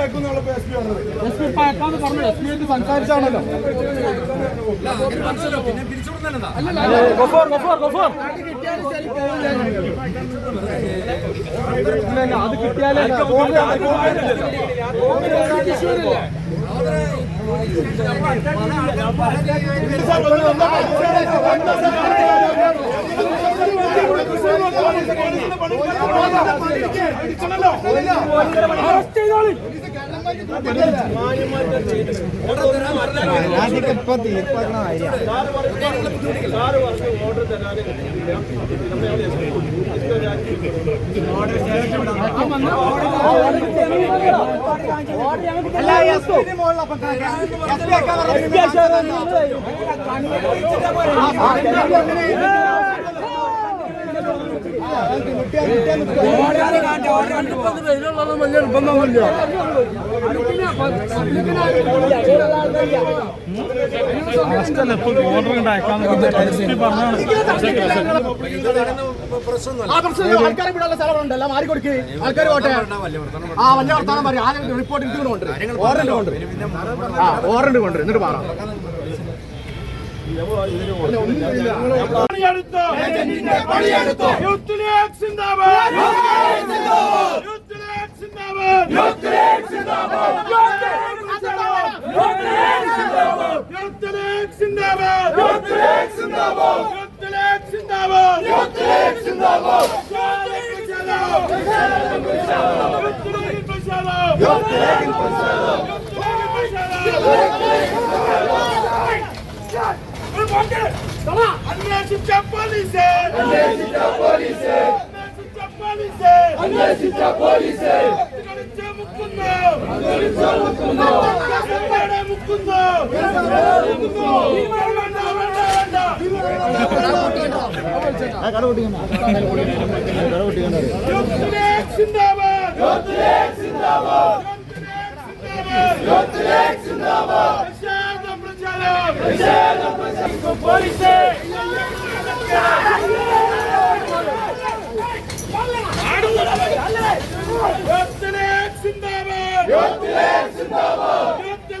S P അക്കാണ്ട് പറഞ്ഞു S P ആയിട്ട് സംസാരിച്ചാണല്ലോ. അത് കിട്ടിയാലേ പല ആൾക്കാർ ഓർഡർ തീർപ്പാക്കണ അല്ല എസ് പി അതിനുള്ളത് വലിയ നിർബന്ധമൊന്നുമില്ല ആൾക്കാരെ വിടാനുള്ള സ്ഥലമുണ്ടല്ലോ മാറിക്കൊടുക്ക് ആൾക്കാർ പോട്ടെ ആ വല്ല വർത്താനം പറയാം ആദ്യം റിപ്പോർട്ട് ഇട്ടുകൊണ്ട് ഓർഡർ ആ ഓർഡർ കൊണ്ട് എന്നിട്ട് പറഞ്ഞു പണിയെടുത്തോ യൂത്ത് ലീഗ് സിന്ദാബാദ് യൂത്ത് ലീഗ് സിന്ദാബാദ് യൂത്ത് ലീഗ് സിന്ദാബാദ് യൂത്ത് ലീഗ് സിന്ദാബാദ് യൂത്ത് ലീഗ് സിന്ദാബാദ് യൂത്ത് ലീഗ് സിന്ദാബാദ് യൂത്ത് ലീഗ് സിന്ദാബാദ് യൂത്ത് ലീഗ് ബച്ചാലോ യൂത്ത് ലീഗ് ബച്ചാലോ അന്വേഷിച്ച പോലീസ് അന്വേഷിച്ച പോലീസ് അന്വേഷിച്ച പോലീസ് അന്വേഷിച്ച പോലീസ് കളിച്ച മുക്കുന്നു കളിച്ച മുക്കുന്നു എവിടെ മുക്കുന്നു മുക്കുന്നു വേണ്ട വേണ്ട വേണ്ട യൂത്ത് ലീഗ് സിന്ദാബാദ് യൂത്ത് ലീഗ് സിന്ദാബാദ് യൂത്ത് ലീഗ് സിന്ദാബാദ് പ്രതിഷേധം പ്രചാരം പ്രതിഷേധം പ്രചാരം പോലീസ് യൂത്ത് ലീഗ് സിന്ദാബാദ് യൂത്ത് ലീഗ് സിന്ദാബാദ് യൂത്ത്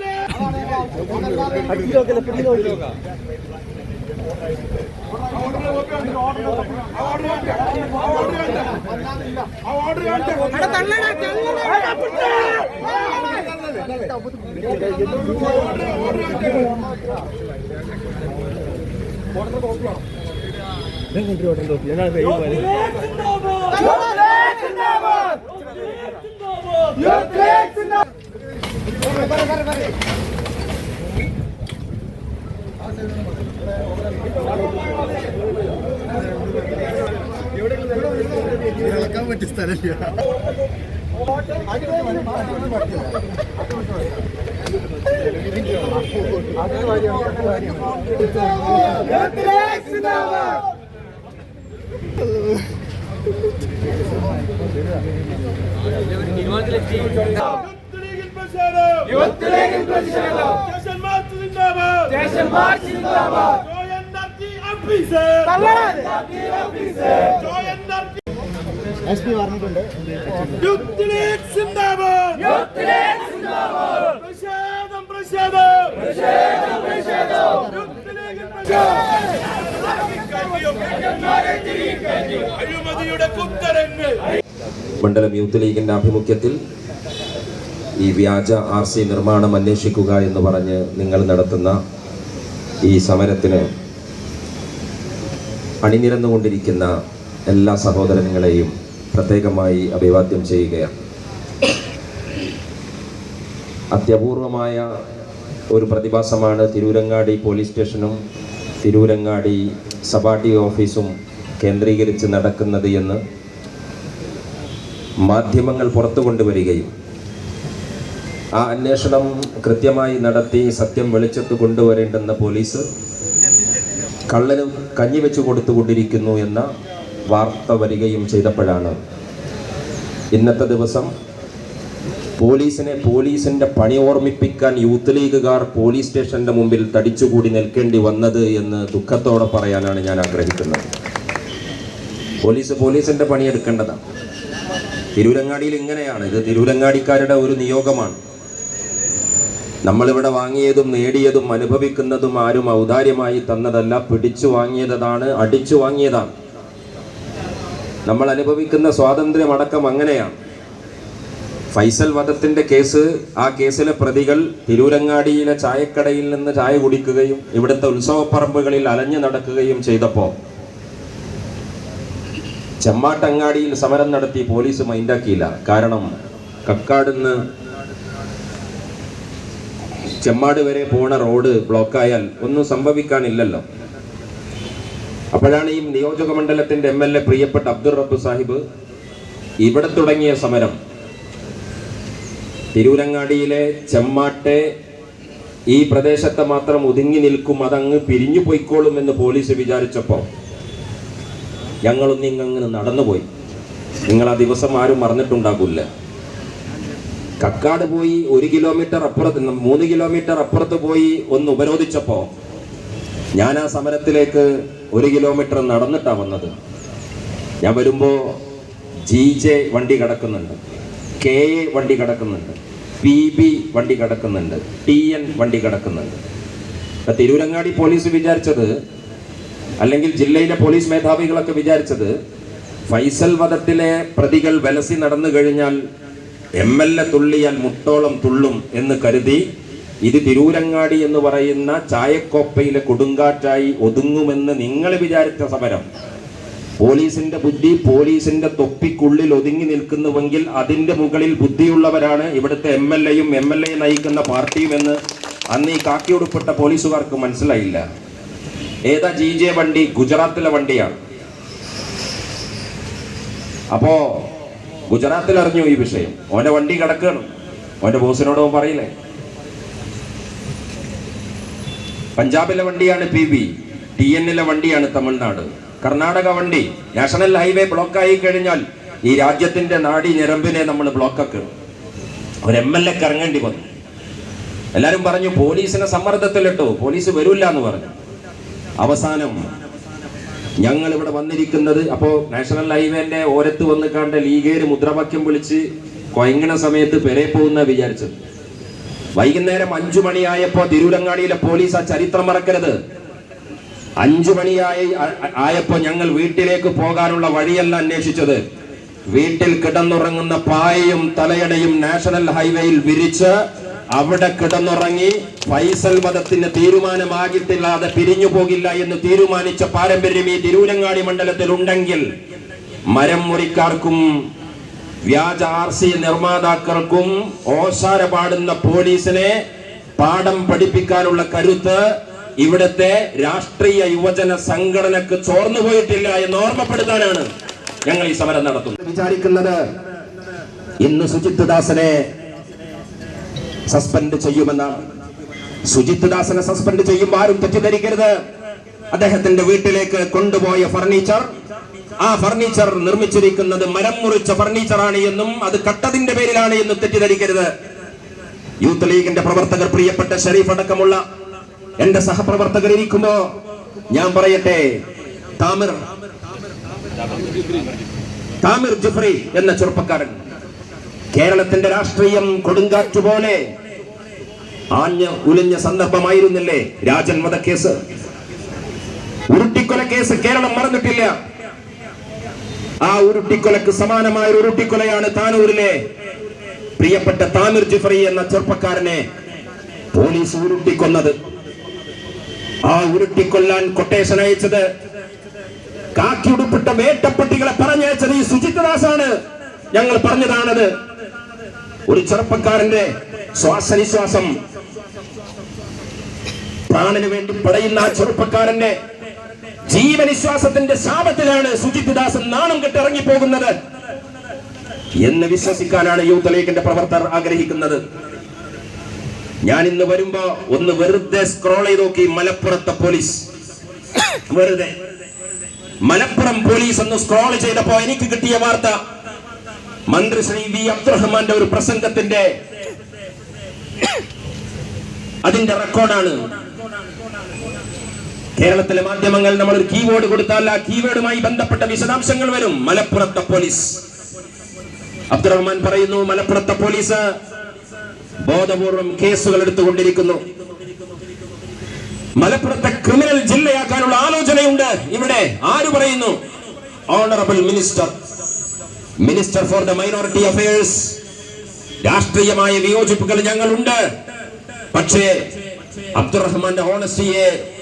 ലീഗ് യൂത്ത് ലീഗിൽ പ്രതിഷേധം യൂത്ത് ലീഗിൽ പ്രതിഷേധം സ്റ്റേഷൻ പറ്റിയ സ്ഥലമില്ല. സ്റ്റേഷൻ പ്രതിഷേധം. സിന്ദാബാദ് ജോയൻഡർജി എസ് പി പറഞ്ഞിട്ടുണ്ട്. പ്രതിഷേധം പ്രതിഷേധം. ലീഗിൽ പ്രതിഷേധം. അഴിമതിയുടെ കുത്തരങ്ങൾ മണ്ഡലം യൂത്ത് ലീഗിന്റെ ആഭിമുഖ്യത്തിൽ ഈ വ്യാജ ആർ സി നിർമ്മാണം അന്വേഷിക്കുക എന്ന് പറഞ്ഞ് നിങ്ങൾ നടത്തുന്ന ഈ സമരത്തിന് അണിനിരന്നുകൊണ്ടിരിക്കുന്ന എല്ലാ സഹോദരങ്ങളെയും പ്രത്യേകമായി അഭിവാദ്യം ചെയ്യുകയാണ്. അത്യപൂർവമായ ഒരു പ്രതിഭാസമാണ് തിരൂരങ്ങാടി പോലീസ് സ്റ്റേഷനും തിരൂരങ്ങാടി സബാട്ടി ഓഫീസും കേന്ദ്രീകരിച്ച് നടക്കുന്നത് എന്ന് മാധ്യമങ്ങൾ പുറത്തു കൊണ്ടുവരികയും ആ അന്വേഷണം കൃത്യമായി നടത്തി സത്യം വെളിച്ചത്ത് കൊണ്ടുവരേണ്ടെന്ന പോലീസ് കള്ളന് കഞ്ഞി വെച്ചു കൊടുത്തുകൊണ്ടിരിക്കുന്നു എന്ന വാർത്ത വരികയും ചെയ്തപ്പോഴാണ്. ഇന്നത്തെ ദിവസം പോലീസിനെ പോലീസിന്റെ പണി ഓർമ്മിപ്പിക്കാൻ യൂത്ത് ലീഗുകാർ പോലീസ് സ്റ്റേഷന്റെ മുമ്പിൽ തടിച്ചുകൂടി നിൽക്കേണ്ടി വന്നത് എന്ന് ദുഃഖത്തോടെ പറയാനാണ് ഞാൻ ആഗ്രഹിക്കുന്നത്. പോലീസ് പോലീസിന്റെ പണിയെടുക്കേണ്ടതാണ്. തിരൂരങ്ങാടിയിൽ ഇങ്ങനെയാണ്. ഇത് തിരൂരങ്ങാടിക്കാരുടെ ഒരു നിയോഗമാണ്. നമ്മളിവിടെ വാങ്ങിയതും നേടിയതും അനുഭവിക്കുന്നതും ആരും ഔദാര്യമായി തന്നതല്ല പിടിച്ചു വാങ്ങിയതാണ് അടിച്ചു വാങ്ങിയതാണ്. നമ്മൾ അനുഭവിക്കുന്ന സ്വാതന്ത്ര്യമടക്കം അങ്ങനെയാണ്. ഫൈസൽ വധത്തിന്റെ കേസ് ആ കേസിലെ പ്രതികൾ തിരൂരങ്ങാടിയിലെ ചായക്കടയിൽ നിന്ന് ചായ കുടിക്കുകയും ഇവിടുത്തെ ഉത്സവപ്പറമ്പുകളിൽ അലഞ്ഞു നടക്കുകയും ചെയ്തപ്പോൾ ചെമ്മാട്ടങ്ങാടിയിൽ സമരം നടത്തി പോലീസ് മൈൻഡാക്കിയില്ല. കാരണം കക്കാടുന്ന് ചെമ്മാട് വരെ പോണ റോഡ് ബ്ലോക്കായാൽ ഒന്നും സംഭവിക്കാനില്ലല്ലോ. അപ്പോഴാണ് ഈ നിയോജക മണ്ഡലത്തിന്റെ എം എൽ എ പ്രിയപ്പെട്ട അബ്ദുൾ റബ്ബു സാഹിബ് ഇവിടെ തുടങ്ങിയ സമരം. തിരൂരങ്ങാടിയിലെ ചെമ്മാട്ടെ ഈ പ്രദേശത്തെ മാത്രം ഒതുങ്ങി നിൽക്കും അതങ്ങ് പിരിഞ്ഞു പോയിക്കോളും എന്ന് പോലീസ് വിചാരിച്ചപ്പോൾ ഞങ്ങളൊന്നിങ്ങനെ നടന്നുപോയി. നിങ്ങൾ ആ ദിവസം ആരും മറന്നിട്ടുണ്ടാകില്ല. കക്കാട് പോയി ഒരു കിലോമീറ്റർ അപ്പുറത്ത് മൂന്ന് കിലോമീറ്റർ അപ്പുറത്ത് പോയി ഒന്ന് ഉപരോധിച്ചപ്പോ ഞാൻ ആ സമരത്തിലേക്ക് ഒരു കിലോമീറ്റർ നടന്നിട്ടാ വന്നത്. ഞാൻ വരുമ്പോ ജി ജെ വണ്ടി കിടക്കുന്നുണ്ട് കെ എ വണ്ടി കിടക്കുന്നുണ്ട് പി ബി വണ്ടി കിടക്കുന്നുണ്ട് ടി എൻ വണ്ടി കിടക്കുന്നുണ്ട്. ഇപ്പൊ തിരൂരങ്ങാടി പോലീസ് വിചാരിച്ചത് അല്ലെങ്കിൽ ജില്ലയിലെ പോലീസ് മേധാവികളൊക്കെ വിചാരിച്ചത് ഫൈസൽ വധത്തിലെ പ്രതികൾ വലസി നടന്നു കഴിഞ്ഞാൽ എം എൽ എ തുള്ളിയാൽ മുട്ടോളം തുള്ളും എന്ന് കരുതി ഇത് തിരൂരങ്ങാടി എന്ന് പറയുന്ന ചായക്കോപ്പയിലെ കൊടുങ്കാറ്റായി ഒതുങ്ങുമെന്ന് നിങ്ങൾ വിചാരിച്ച സമരം. പോലീസിന്റെ ബുദ്ധി പോലീസിന്റെ തൊപ്പിക്കുള്ളിൽ ഒതുങ്ങി നിൽക്കുന്നുവെങ്കിൽ അതിന്റെ മുകളിൽ ബുദ്ധിയുള്ളവരാണ് ഇവിടുത്തെ എം എൽ എയും എം എൽ എ നയിക്കുന്ന പാർട്ടിയും എന്ന് അന്ന് ഈ കാക്കിയുടുപ്പെട്ട പോലീസുകാർക്ക് മനസ്സിലായില്ല. ഏതാ ജി ജെ വണ്ടി? ഗുജറാത്തിലെ വണ്ടിയാണ്. അപ്പോ ഗുജറാത്തിൽ അറിഞ്ഞു ഈ വിഷയം. ഓന്റെ വണ്ടി കിടക്കുകയാണ് ഓന്റെ ബോസിനോട് അവൻ പറയില്ലേ? പഞ്ചാബിലെ വണ്ടിയാണ് പി ബി ടി എന്നിലെ വണ്ടിയാണ് തമിഴ്നാട്. കർണാടക വണ്ടി നാഷണൽ ഹൈവേ ബ്ലോക്ക് ആയി കഴിഞ്ഞാൽ ഈ രാജ്യത്തിന്റെ നാടി ഞരമ്പിനെ നമ്മൾ ബ്ലോക്കൊക്കെ. ഒരു എം എൽ എ കറങ്ങേണ്ടി വന്നു. എല്ലാരും പറഞ്ഞു പോലീസിനെ സമ്മർദ്ദത്തിലിട്ടു. പോലീസ് വരൂല്ല എന്ന് പറഞ്ഞു. അവസാനം ഞങ്ങൾ ഇവിടെ വന്നിരിക്കുന്നത് അപ്പോ നാഷണൽ ഹൈവേന്റെ ഓരത്ത് വന്ന് കണ്ട ലീഗേര് മുദ്രാവാക്യം വിളിച്ച് കൊയങ്ങണ സമയത്ത് പെരെ പോകുന്ന വിചാരിച്ചത്. വൈകുന്നേരം അഞ്ചു മണിയായപ്പോ തിരൂരങ്ങാടിയിലെ പോലീസ് ആ ചരിത്രം മറക്കരുത്. അഞ്ചു മണിയായി ആയപ്പോ ഞങ്ങൾ വീട്ടിലേക്ക് പോകാനുള്ള വഴിയല്ല അന്വേഷിച്ചത്. വീട്ടിൽ കിടന്നുറങ്ങുന്ന പായയും തലയടയും നാഷണൽ ഹൈവേയിൽ വിരിച്ച് അവിടെ കിടന്നുറങ്ങി ഫൈസൽ മതത്തിന് തീരുമാനമാകത്തില്ലാതെ പിരിഞ്ഞു പോകില്ല എന്ന് തീരുമാനിച്ച പാരമ്പര്യം ഈ തിരൂരങ്ങാടി മണ്ഡലത്തിൽ ഉണ്ടെങ്കിൽ മരം മുറിക്കാർക്കും വ്യാജ ആർ സി നിർമ്മാതാക്കൾക്കും ഓശാര പാടുന്ന പോലീസിനെ പാഠം പഠിപ്പിക്കാനുള്ള കരുത്ത് ഇവിടത്തെ രാഷ്ട്രീയ യുവജന സംഘടനക്ക് ചോർന്നു പോയിട്ടില്ല എന്ന് ഓർമ്മപ്പെടുത്താനാണ് ഞങ്ങൾ ഈ സമരം നടത്തുന്നത്. വിചാരിക്കുന്നത് ഇന്ന് സുജിത് ദാസനെ സസ്പെൻഡ് ചെയ്യുമെന്നാണ് സുജിത് ദാസനെ സസ്പെൻഡ് ചെയ്യുമ്പോൾ ആരും തെറ്റിദ്ധരിക്കരുത്. അദ്ദേഹത്തിന്റെ വീട്ടിലേക്ക് കൊണ്ടുപോയ ഫർണിച്ചർ ആ ഫർണിച്ചർ നിർമ്മിച്ചിരിക്കുന്നത് മരം മുറിച്ച ഫർണിച്ചറാണ് എന്നും അത് കട്ടതിന്റെ പേരിലാണ് എന്നും തെറ്റിദ്ധരിക്കരുത്. യൂത്ത് ലീഗിന്റെ പ്രവർത്തകർ പ്രിയപ്പെട്ട ഷരീഫ് അടക്കമുള്ള എന്റെ സഹപ്രവർത്തകർ ഇരിക്കുമ്പോ ഞാൻ പറയട്ടെ താമിർ താമിർ ജുഫ്രി എന്ന ചെറുപ്പക്കാരൻ കേരളത്തിന്റെ രാഷ്ട്രീയം കൊടുങ്കാറ്റ് പോലെ. ആഞ്ഞ് ഉലിഞ്ഞ സന്ദർഭമായിരുന്നില്ലേ രാജൻ വധക്കേസ്? ഉരുട്ടിക്കൊല കേസ് കേരളം മറന്നിട്ടില്ല. ആ ഉരുട്ടിക്കൊലക്ക് സമാനമായ ഒരു ഉരുട്ടിക്കൊലയാണ് താനൂരിലെ പ്രിയപ്പെട്ട താമിർ ജിഫറി എന്ന ചെറുപ്പക്കാരനെ പോലീസ് ഉരുട്ടിക്കൊന്നത്. ആ ഉരുട്ടിക്കൊല്ലാൻ കൊട്ടേഷൻ അയച്ചത് കാക്കിയുടുപ്പിട്ട വേട്ടപ്പട്ടികളെ പറഞ്ഞയച്ചത് ഈ സുജിത് ദാസാണ്. ഞങ്ങൾ പറഞ്ഞതാണത്. ഒരു ചെറുപ്പക്കാരന്റെ ശ്വാസനിശ്വാസം പ്രാണന് വേണ്ടി പടയുന്ന ആ ചെറുപ്പക്കാരന്റെ ജീവനിശ്വാസത്തിന്റെ ശാപത്തിലാണ് സുജിത് ദാസൻ നാണം കെട്ടിറങ്ങി പോകുന്നത് എന്ന് വിശ്വസിക്കാനാണ് യൂത്ത് ലീഗിന്റെ പ്രവർത്തകർ ആഗ്രഹിക്കുന്നത്. ഞാൻ ഇന്ന് വരുമ്പോ ഒന്ന് വെറുതെ സ്ക്രോൾ ചെയ്ത് നോക്കി മലപ്പുറത്തെ പോലീസ്. വെറുതെ. മലപ്പുറം പോലീസ് ഒന്ന് സ്ക്രോൾ ചെയ്തപ്പോ എനിക്ക് കിട്ടിയ വാർത്ത മന്ത്രി ശ്രീ വി അബ്ദുറഹ്മാന്റെ ഒരു പ്രസംഗത്തിന്റെ അതിന്റെ റെക്കോർഡാണ്. കേരളത്തിലെ മാധ്യമങ്ങൾ നമ്മൾ ഒരു കീവേഡ് കൊടുത്താൽ ആ കീവേഡുമായി ബന്ധപ്പെട്ട വിശദാംശങ്ങൾ വരും. മലപ്പുറത്തെ പോലീസ്. അബ്ദുറഹ്മാൻ പറയുന്നു മലപ്പുറത്തെ പോലീസ് ബോധപൂർവം കേസുകൾ എടുത്തുകൊണ്ടിരിക്കുന്നു. മലപ്പുറത്തെ ക്രിമിനൽ ജില്ലയാക്കാനുള്ള ആലോചനയുണ്ട്. ഇവിടെ ആര് പറയുന്നു? Honourable minister minister for the minority affairs രാഷ്ട്രീയമായ വിയോജിപ്പുകൾ ഞങ്ങളുണ്ട്. പക്ഷേ അബ്ദുറഹ്മാന്റെ ഓണസ്റ്റിയെ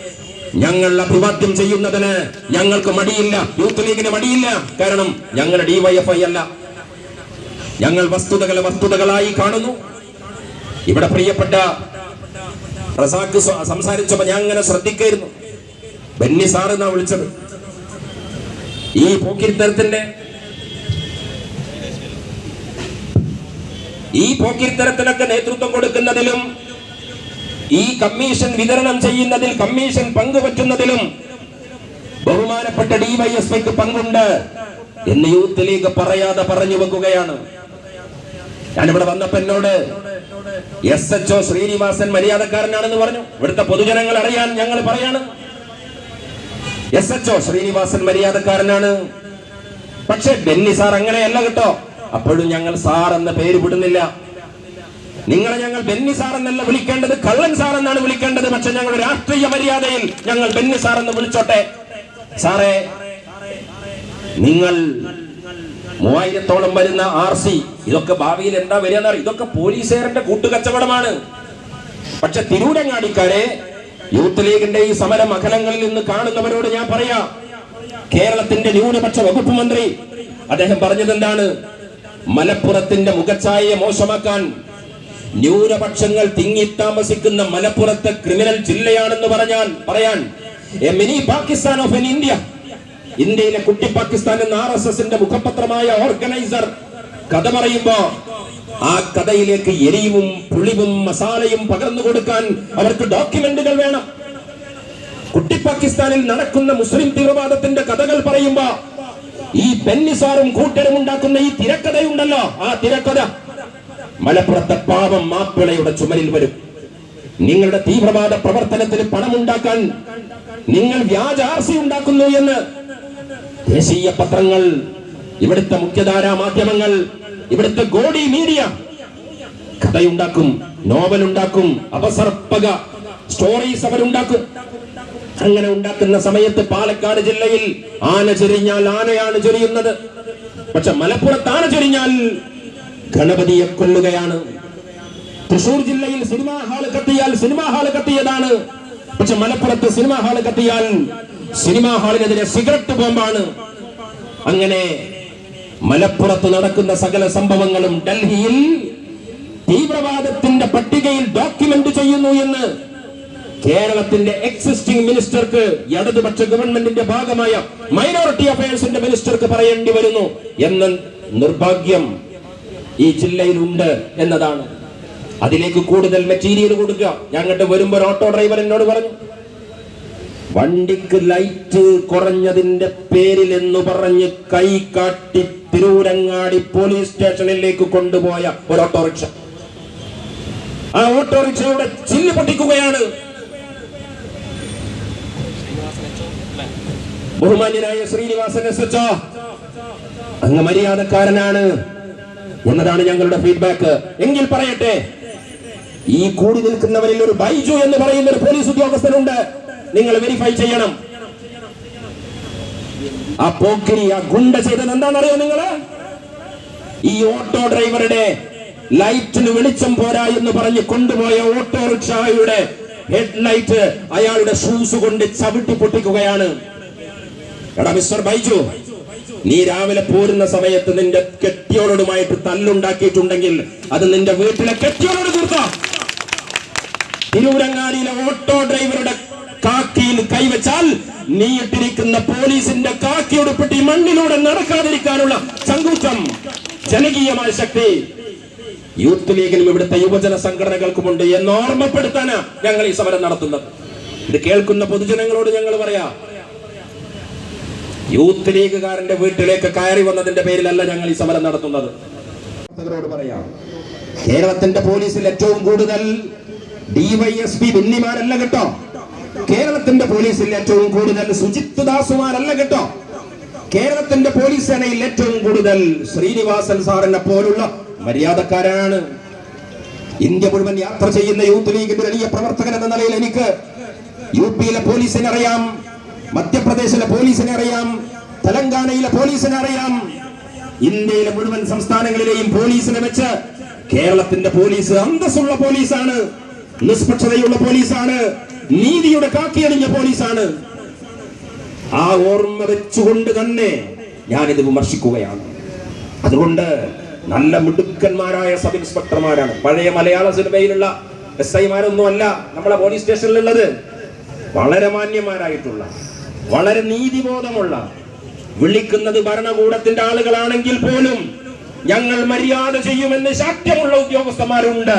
ഞങ്ങൾ അഭിവാദ്യം ചെയ്യുന്നതിന് ഞങ്ങൾക്ക് മടിയില്ല. യൂത്ത് ലീഗിന് മടിയില്ല. കാരണം ഞങ്ങൾ ഡിവൈഎഫ്ഐ അല്ല. ഞങ്ങൾ വസ്തുതകളെ വസ്തുതകളായി കാണുന്നു. ഇവിടെ പ്രിയപ്പെട്ട റസാക്ക് സംസാരിച്ചപ്പോ ഞാൻ അങ്ങനെ ശ്രദ്ധിക്കായിരുന്നു. ബെന്നി സാർ എന്നാ വിളിച്ചത്. ഈ പോക്കിരിത്തരത്തിന്റെ ഈ പോക്കിരിത്തരത്തിനൊക്കെ നേതൃത്വം കൊടുക്കുന്നതിലും ഈ കമ്മീഷൻ വിതരണം ചെയ്യുന്നതിൽ കമ്മീഷൻ പങ്കുവെക്കുന്നതിലും ബഹുമാനപ്പെട്ട ഡിവൈഎസ്പിക്ക് പങ്കുണ്ട് എന്ന് യൂത്ത് ലീഗ് പറയാതെ പറഞ്ഞു വെക്കുകയാണ്. ഞാനിവിടെ വന്നപ്പോ എന്നോട് എസ് എച്ച് ഒ ശ്രീനിവാസൻ മര്യാദക്കാരനാണെന്ന് പറഞ്ഞു. ഇവിടുത്തെ പൊതുജനങ്ങൾ അറിയാൻ ഞങ്ങൾ പറയാണ്. എസ് എച്ച് ഒ ശ്രീനിവാസൻ മര്യാദക്കാരനാണ്. പക്ഷെ ബെന്നി സാർ അങ്ങനെയല്ല കേട്ടോ. അപ്പോഴും ഞങ്ങൾ സാർ എന്ന പേര് വിടുന്നില്ല. നിങ്ങളെ ഞങ്ങൾ ബെന്നി സാർ എന്നല്ല വിളിക്കേണ്ടത് കള്ളൻ സാർ എന്നാണ് വിളിക്കേണ്ടത്. പക്ഷെ ഞങ്ങൾ രാഷ്ട്രീയ മര്യാദയിൽ ഞങ്ങൾ ബെന്നി സാർ എന്ന് വിളിച്ചോട്ടെ. സാറേ നിങ്ങൾ മൂവായിരത്തോളം വരുന്ന ആർ സി ഇതൊക്കെ ഭാവിയിൽ എന്താ വരിക ഇതൊക്കെ പോലീസുകാരന്റെ കൂട്ടുകച്ചവടമാണ്. പക്ഷെ തിരൂരങ്ങാടിക്കാരെ യൂത്ത് ലീഗിന്റെ ഈ സമരം അഖലങ്ങളിൽ നിന്ന് കാണുന്നവരോട് ഞാൻ പറയാം. കേരളത്തിന്റെ ന്യൂനപക്ഷ വകുപ്പ് മന്ത്രി അദ്ദേഹം പറഞ്ഞത് എന്താണ്? മലപ്പുറത്തിന്റെ മുഖച്ഛായയെ മോശമാക്കാൻ ന്യൂനപക്ഷങ്ങൾ തിങ്ങി താമസിക്കുന്ന മലപ്പുറത്തെ ക്രിമിനൽ ജില്ലയാണെന്ന് പറഞ്ഞാൽ പറയാൻ a mini Pakistan of in India. ഇന്ത്യയിലെ കുട്ടി പാകിസ്ഥാൻ എന്ന ആർ എസ് എസിന്റെ മുഖപത്രമായ ഓർഗനൈസർ കഥ പറയുമ്പോ ആ കഥയിലേക്ക് എരിവും പുളിവും മസാലയും പകർന്നു കൊടുക്കാൻ അവർക്ക് ഡോക്യുമെന്റുകൾ വേണം. കുട്ടി പാകിസ്ഥാനിൽ നടക്കുന്ന മുസ്ലിം തീവ്രവാദത്തിന്റെ കഥകൾ പറയുമ്പോ ഈ ബെന്നിസാറും കൂട്ടരും ഉണ്ടാക്കുന്ന ഈ തിരക്കഥയുണ്ടല്ലോ. ആ തിരക്കഥ മലപ്പുറത്തെ പാവം മാപ്പിളയുടെ ചുമലിൽ വരും. നിങ്ങളുടെ തീവ്രവാദ പ്രവർത്തനത്തിന് പണമുണ്ടാക്കാൻ നിങ്ങൾ വ്യാജ ആർസി ഉണ്ടാക്കുന്നു എന്ന് ദേശീയ പത്രങ്ങൾ ഇവിടുത്തെ മുഖ്യധാരാ മാധ്യമങ്ങൾ ഇവിടുത്തെ ഗോഡി മീഡിയ കഥയുണ്ടാക്കും നോവൽ ഉണ്ടാക്കും അപസർപ്പക സ്റ്റോറീസ് അവരുണ്ടാക്കും. അങ്ങനെ ഉണ്ടാക്കുന്ന സമയത്ത് പാലക്കാട് ജില്ലയിൽ ആന ചെരിഞ്ഞാൽ ആനയാണ് ചൊരിയുന്നത്. പക്ഷെ മലപ്പുറത്ത് ആന ചൊരിഞ്ഞാൽ ഗണപതിയെ കൊല്ലുകയാണ്. തൃശൂർ ജില്ലയിൽ സിനിമാ ഹാൾ കത്തിയാൽ സിനിമാ ഹാൾ കത്തിയതാണ്. പക്ഷെ മലപ്പുറത്ത് സിനിമാ ഹാൾ കത്തിയാൽ സിനിമാ ഹാളിനെതിരെ സിഗരറ്റ് ബോംബാണ്. അങ്ങനെ മലപ്പുറത്ത് നടക്കുന്ന സകല സംഭവങ്ങളും ഡൽഹിയിൽ തീവ്രവാദത്തിന്റെ പട്ടികയിൽ ഡോക്യുമെന്റ് ചെയ്യുന്നു എന്ന് കേരളത്തിന്റെ എക്സിസ്റ്റിംഗ് മിനിസ്റ്റർക്ക് ഇടതുപക്ഷ ഗവൺമെന്റിന്റെ ഭാഗമായ മൈനോറിറ്റി അഫയേഴ്സിന്റെ മിനിസ്റ്റർക്ക് പറയേണ്ടി വരുന്നു എന്ന നിർഭാഗ്യം ഈ ജില്ലയിലുണ്ട് എന്നതാണ്. അതിലേക്ക് കൂടുതൽ മെറ്റീരിയൽ കൊടുക്കുക. ഞാൻ അങ്ങോട്ട് വരുമ്പോൾ ഓട്ടോ ഡ്രൈവർ എന്നോട് പറഞ്ഞു വണ്ടിക്ക് ലൈറ്റ് കുറഞ്ഞതിന്റെ പേരിൽ എന്ന് പറഞ്ഞ് കൈ കാട്ടി തിരൂരങ്ങാടി പോലീസ് സ്റ്റേഷനിലേക്ക് കൊണ്ടുപോയ ഒരു ഓട്ടോറിക്ഷ ആ ഓട്ടോറിക്ഷയുടെ ചില്ല് പൊട്ടിക്കുകയാണ്. ബഹുമാന്യനായ ശ്രീനിവാസൻ എസ് എച്ച് അങ്ങ് മര്യാദക്കാരനാണ്. എന്നതാണ് ഞങ്ങളുടെ ഫീഡ്ബാക്ക് എങ്കിൽ പറയട്ടെ ഈ കൂടി നിൽക്കുന്നവരിൽ ഒരു ബൈജു എന്ന് പറയുന്ന ഒരു പോലീസ് ഉദ്യോഗസ്ഥനുണ്ട്. നിങ്ങൾ വെരിഫൈ ചെയ്യണം. ആ പോക്കിരി ആ ഗുണ്ട ചെയ്തത് എന്താണെന്നറിയോ നിങ്ങൾ ഈ ഓട്ടോ ഡ്രൈവറുടെ ലൈറ്റിന് വെളിച്ചം പോരാ എന്ന് പറഞ്ഞ് കൊണ്ടുപോയ ഓട്ടോറിക്ഷയുടെ ഹെഡ്ലൈറ്റ് അയാളുടെ ഷൂസ് കൊണ്ട് ചവിട്ടി പൊട്ടിക്കുകയാണ്. എടാ മിസ്റ്റർ ബൈജു നീ രാവിലെ പോരുന്ന സമയത്ത് നിന്റെ കെട്ടിയോടുമായിട്ട് തല്ലുണ്ടാക്കിയിട്ടുണ്ടെങ്കിൽ അത് നിന്റെ വീട്ടിലെ കെട്ടിയോട് തീർത്തോ തിരൂരങ്ങാടിയിലെ ഓട്ടോ ഡ്രൈവറുടെ കാക്കിയിൽ കൈവച്ചാൽ നീ ഇട്ടിരിക്കുന്ന പോലീസിന്റെ കാക്കി ഉടുപ്പിട്ട് മണ്ണിലൂടെ നടക്കാതിരിക്കാനുള്ള സങ്കൂച്ചം ജനകീയമായ ശക്തി. യൂത്ത് ലീഗിനും ഇവിടുത്തെ യുവജന സംഘടനകൾക്കുമുണ്ട് എന്ന് ഓർമ്മപ്പെടുത്താനാണ് ഞങ്ങൾ ഈ സമരം നടത്തുന്നത്. ഇത് കേൾക്കുന്ന പൊതുജനങ്ങളോട് ഞങ്ങൾ പറയാ യൂത്ത് ലീഗുകാരന്റെ വീട്ടിലേക്ക് കയറി വന്നതിന്റെ പേരിലല്ല ഞങ്ങൾ ഈ സമരം നടത്തുന്നത്. പറയാം കേരളത്തിന്റെ പോലീസിൽ ഏറ്റവും കൂടുതൽ ഡിവൈഎസ്പി ബിന്നിമാരല്ല കേട്ടോ. കേരളത്തിന്റെ പോലീസിൽ ഏറ്റവും കൂടുതൽ സുജിത് ദാസുമാരല്ല കേട്ടോ. കേരളത്തിന്റെ പോലീസ് സേനയിൽ ഏറ്റവും കൂടുതൽ ശ്രീനിവാസൻ സാറിനെ പോലുള്ള മര്യാദക്കാരാണ്. ഇന്ത്യ മുഴുവൻ യാത്ര ചെയ്യുന്ന യൂത്ത് ലീഗിന്റെ വലിയ പ്രവർത്തകൻ എന്ന നിലയിൽ എനിക്ക് യു പിയിലെ പോലീസിനെ അറിയാം. മധ്യപ്രദേശിലെ പോലീസിനെ അറിയാം തെലങ്കാനയിലെ പോലീസിനെ അറിയാം. ഇന്ത്യയിലെ മുഴുവൻ സംസ്ഥാനങ്ങളിലെയും പോലീസിനെ വെച്ച് കേരളത്തിന്റെ പോലീസ് അന്തസ്സുള്ള പോലീസാണ് നിഷ്പക്ഷതയുള്ള പോലീസാണ് നീതിയുടെ കാക്കിയണിഞ്ഞ പോലീസാണ്. ആ ഓർമ്മ വെച്ചുകൊണ്ട് തന്നെ ഞാനിത് വിമർശിക്കുകയാണ്. അതുകൊണ്ട് നല്ല മിടുക്കന്മാരായ സബ് ഇൻസ്പെക്ടർമാരാണ് പഴയ മലയാള സിനിമയിലുള്ള എസ് ഐമാരൊന്നും അല്ല നമ്മളെ പോലീസ് സ്റ്റേഷനിലുള്ളത്. വളരെ മാന്യന്മാരായിട്ടുള്ള വളരെ നീതിബോധമുള്ള വിളിക്കുന്നത് ഭരണകൂടത്തിന്റെ ആളുകളാണെങ്കിൽ പോലും ഞങ്ങൾ മര്യാദ ചെയ്യുമെന്ന് ശാക്യമുള്ള ഉദ്യോഗസ്ഥന്മാരുണ്ട്.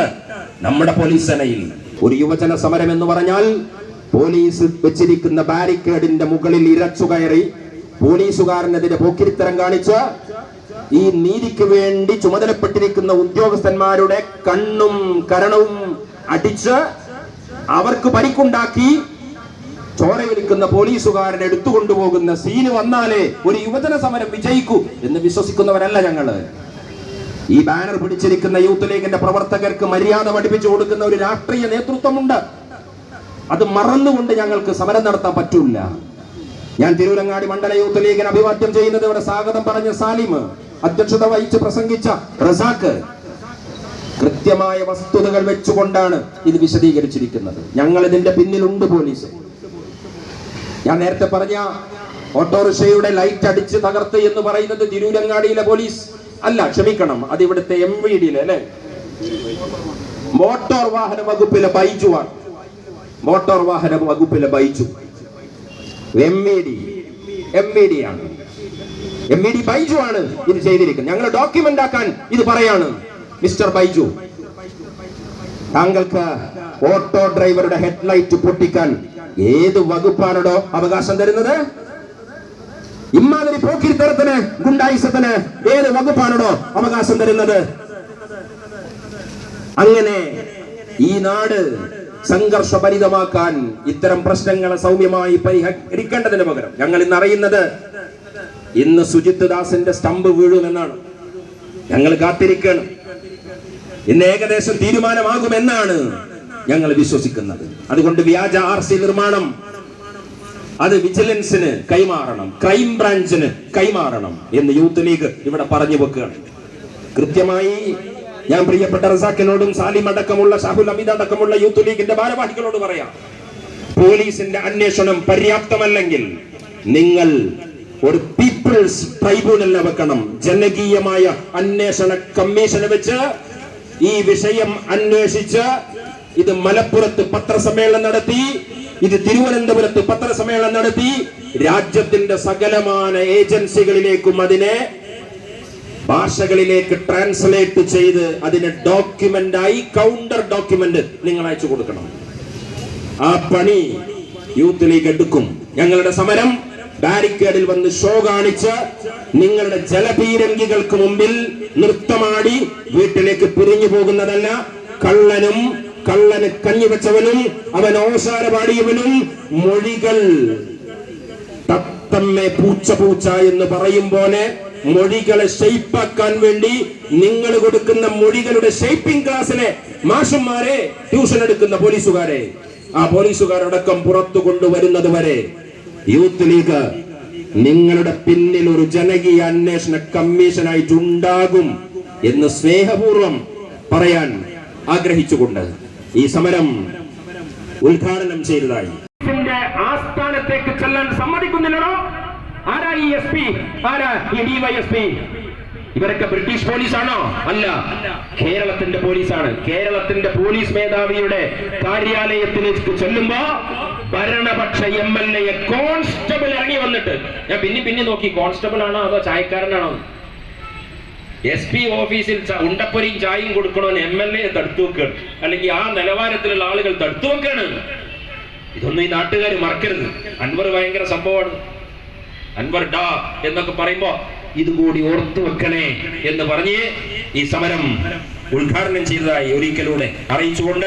നമ്മുടെ പോലീസ് സേനയിൽ. ഒരു യുവജന സമരം എന്ന് പറഞ്ഞാൽ പോലീസ് വെച്ചിരിക്കുന്ന ബാരിക്കേഡിന്റെ മുകളിൽ ഇരച്ചു കയറി പോലീസുകാരനെതിരെ പോക്കിരിത്തരം കാണിച്ച് ഈ നീതിക്ക് വേണ്ടി ചുമതലപ്പെട്ടിരിക്കുന്ന ഉദ്യോഗസ്ഥന്മാരുടെ കണ്ണും കരണവും അടിച്ച് അവർക്ക് പരിക്കുണ്ടാക്കി ചോരയൊലിക്കുന്ന പോലീസുകാരനെ എടുത്തുകൊണ്ടുപോകുന്ന സീന് വന്നാലേ ഒരു യുവജന സമരം വിജയിക്കൂ എന്ന് വിശ്വസിക്കുന്നവരല്ല ഞങ്ങൾ. ഈ ബാനർ പിടിച്ചിരിക്കുന്ന യൂത്ത് ലീഗിന്റെ പ്രവർത്തകർക്ക് മര്യാദ പഠിപ്പിച്ചു കൊടുക്കുന്ന ഒരു രാഷ്ട്രീയ നേതൃത്വമുണ്ട്. അത് മറന്നുകൊണ്ട് ഞങ്ങൾക്ക് സമരം നടത്താൻ പറ്റൂല. ഞാൻ തിരൂരങ്ങാടി മണ്ഡല യൂത്ത് ലീഗിന് അഭിവാദ്യം ചെയ്യുന്നത് ഇവിടെ സ്വാഗതം പറഞ്ഞ സാലിം അധ്യക്ഷത വഹിച്ച് പ്രസംഗിച്ച റസാഖ്. കൃത്യമായ വസ്തുതകൾ വെച്ചുകൊണ്ടാണ് ഇത് വിശദീകരിച്ചിരിക്കുന്നത്. ഞങ്ങൾ ഇതിന്റെ പിന്നിലുണ്ട് പോലീസ്. ഞാൻ നേരത്തെ പറഞ്ഞ ഓട്ടോറിക്ഷയുടെ ലൈറ്റ് അടിച്ച് തകർത്ത് എന്ന് പറയുന്നത് തിരൂരങ്ങാടിയിലെ പോലീസ് അല്ല ക്ഷമിക്കണം അത് ഇവിടുത്തെ എം വി ഡിയിലെ അല്ലെ? മോട്ടോർ വാഹന വകുപ്പിലെ ബൈജു ആണ്. മോട്ടോർ വാഹന വകുപ്പിലെ Baiju. M E D M D ആണ്. എം ഇ ഡി ബൈജു ആണ് ഇത് ചെയ്തിരിക്കുന്നത്. ഞങ്ങൾ ഡോക്യുമെന്റ് ആക്കാൻ ഇത് പറയാണ് മിസ്റ്റർ ബൈജു. താങ്കൾക്ക് ഓട്ടോ ഡ്രൈവറുടെ ഹെഡ്ലൈറ്റ് പൊട്ടിക്കാൻ ഏത് വകുപ്പാണോ അവകാശം തരുന്നത്? ഇമ്മാതിരി പോക്കിരിത്തരത്തിന് ഗുണ്ടായിസത്തിന് ഏത് വകുപ്പാണോ അവകാശം തരുന്നത്? അങ്ങനെ ഈ നാട് സംഘർഷഭരിതമാക്കാൻ ഇത്തരം പ്രശ്നങ്ങളെ സൗമ്യമായി പരിഹരിക്കേണ്ടതിന് പകരം ഞങ്ങൾ ഇന്ന് അറിയുന്നത് ഇന്ന് സുജിത് ദാസിന്റെ സ്റ്റംപ് വീഴുമെന്നാണ്. ഞങ്ങൾ കാത്തിരിക്കണം. ഇന്ന് ഏകദേശം തീരുമാനമാകുമെന്നാണ്. ഞങ്ങൾ വിശ്വസിക്കുന്നത്. അതുകൊണ്ട് വ്യാജ ആർ സി നിർമ്മാണം അത് വിജിലൻസിന് കൈമാറണം ക്രൈം ബ്രാഞ്ചിന് കൈമാറണം എന്ന് യൂത്ത് ലീഗ് ഇവിടെ പറഞ്ഞു വെക്കുകയാണ്. കൃത്യമായി ഞാൻ പ്രിയപ്പെട്ട റസാക്കിനോടും സാലിം അടക്കമുള്ള ഷാഹുൽ അമിത അടക്കമുള്ള യൂത്ത് ലീഗിന്റെ ഭാരവാഹികളോട് പറയാം. പോലീസിന്റെ അന്വേഷണം പര്യാപ്തമല്ലെങ്കിൽ നിങ്ങൾ ഒരു പീപ്പിൾസ് ട്രൈബ്യൂണലിനെ വെക്കണം. ജനകീയമായ അന്വേഷണ കമ്മീഷനെ വെച്ച് ഈ വിഷയം അന്വേഷിച്ച് ഇത് മലപ്പുറത്ത് പത്രസമ്മേളനം നടത്തി ഇത് തിരുവനന്തപുരത്ത് പത്രസമ്മേളനം നടത്തി രാജ്യത്തിന്റെ സകലമാന ഏജൻസികളിലേക്കും അതിനെ ഭാഷകളിലേക്ക് ട്രാൻസ്ലേറ്റ് ചെയ്ത് അതിനെ ഡോക്യുമെന്റായി കൗണ്ടർ ഡോക്യുമെന്റ് നിങ്ങൾ അയച്ചു കൊടുക്കണം. ആ പണി യൂത്ത് ലീഗ് എടുക്കും. ഞങ്ങളുടെ സമരം ബാരിക്കേഡിൽ വന്ന് ഷോ കാണിച്ച് നിങ്ങളുടെ ജലപീരങ്കികൾക്ക് മുമ്പിൽ നൃത്തമാടി വീട്ടിലേക്ക് പിരിഞ്ഞു പോകുന്നതല്ല കള്ളനും കള്ളന് കഞ്ഞി വെച്ചവനും അവൻ ഓശാര പാടിയവനും മൊഴികൾ തത്തമ്മെ പൂച്ച പൂച്ച എന്ന് പറയും പോലെ മൊഴികളെ ഷെയ്പ്പാക്കാൻ വേണ്ടി നിങ്ങൾ കൊടുക്കുന്ന മൊഴികളുടെ ഷെയ്പ്പിംഗ് ക്ലാസ്സിലെ മാഷന്മാരെ ട്യൂഷൻ എടുക്കുന്ന പോലീസുകാരെ. ആ പോലീസുകാരടക്കം പുറത്തു കൊണ്ടുവരുന്നത് വരെ. യൂത്ത് ലീഗ് നിങ്ങളുടെ പിന്നിൽ ഒരു ജനകീയ അന്വേഷണ കമ്മീഷനായിട്ടുണ്ടാകും എന്ന് സ്നേഹപൂർവം പറയാൻ ആഗ്രഹിച്ചുകൊണ്ട്. ഈ സമരം ഉദ്ഘാടനം ചെയ്തതായി. ആസ്ഥാനത്തേക്ക് ചെല്ലാൻ സമ്മതിക്കുന്നില്ലടോ? ആരാ ഈ എസ് പി? ആരാ ഈ ഡിവൈഎസ്പി ഇവരൊക്കെ ബ്രിട്ടീഷ് പോലീസാണോ? അല്ല. കേരളത്തിന്റെ പോലീസാണ്. കേരളത്തിന്റെ പോലീസ് മേധാവിയുടെ കാര്യാലയത്തിലേക്ക് ചെല്ലുമ്പോ ഭരണപക്ഷ എം എൽ എ കോൺസ്റ്റബിൾ ഇറങ്ങി വന്നിട്ട്. ഞാൻ പിന്നെ പിന്നെ നോക്കി. കോൺസ്റ്റബിൾ ആണോ അതോ ചായക്കാരനാണോ എസ് പി ഓഫീസിൽ ഉണ്ടപ്പൊരിയും ചായയും കൊടുക്കണമെന്ന് എം എൽ എ തടുത്തു അല്ലെങ്കിൽ ആ നിലവാരത്തിലുള്ള ആളുകൾ തടുത്തു ഇതൊന്നും ഈ നാട്ടുകാർ മറക്കരുത്. അൻവർ ഭയങ്കര സംഭവമാണ്. അൻവർ ഡാ എന്നൊക്കെ പറയുമ്പോ ഇതുകൂടി ഓർത്തു വെക്കണേ എന്ന് പറഞ്ഞ് ഈ സമരം ഉദ്ഘാടനം ചെയ്തതായി ഒരിക്കലൂടെ അറിയിച്ചുകൊണ്ട്